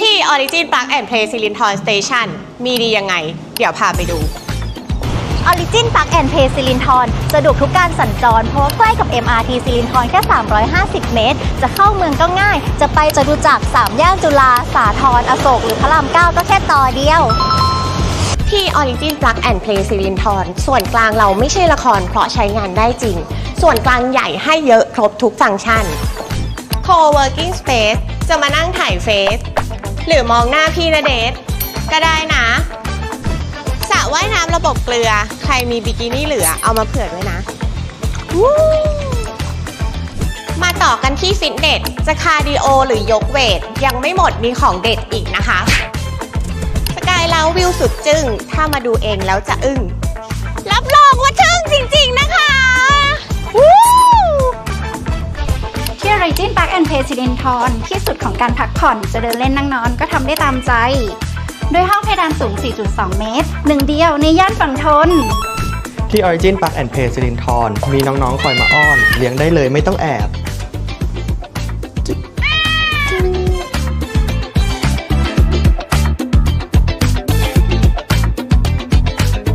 ที่ Origin Plug and Play ซิลินทร Station มีดียังไง เดี๋ยวพาไปดูออริจินปักแอนเพซิลินทรสะดวกทุกการสัญจร เพราะว่าใกล้กับ MRT ซิลินทรแค่ 350 เมตร จะเข้าเมืองก็ง่าย จะไปจตุจักรสามย่านจุฬาสาทรอโศกหรือพระรามเก้าก็แค่ต่อเดียว ที่ Origin Plug and Play ซิลินทรส่วนกลางเราไม่ใช่ละครเพราะใช้งานได้จริง ส่วนกลางใหญ่ให้เยอะครบทุกฟังก์ชัน Co-working Space จะมานั่งถ่ายเฟซ หรือมองหน้าพี่ณเดชก็ได้นะสระว่ายน้ำระบบเกลือ ใครมีบิกินี่เหลือเอามาเผื่อด้วยนะ มาต่อกันที่ฟิตเนสจะคาร์ดิโอหรือยกเวท ยังไม่หมดมีของเด็ดอีกนะคะสกายเลาวิวสุดจึง้งถ้ามาดูเองแล้วจะอึ้งรับรองว่าจึ้งจริง ๆ นะคะ Origin Park and Play ซิลินทรที่สุดของการพักผ่อนจะเดินเล่นนั่งนอนก็ทำได้ตามใจ โดยห้องเพดานสูง 4.2 เมตร หนึ่งเดียวในย่านฝั่งทน ที่ Origin Park and Play สิรินทรมีน้องๆ คอยมาอ้อน เลี้ยงได้เลยไม่ต้องแอบ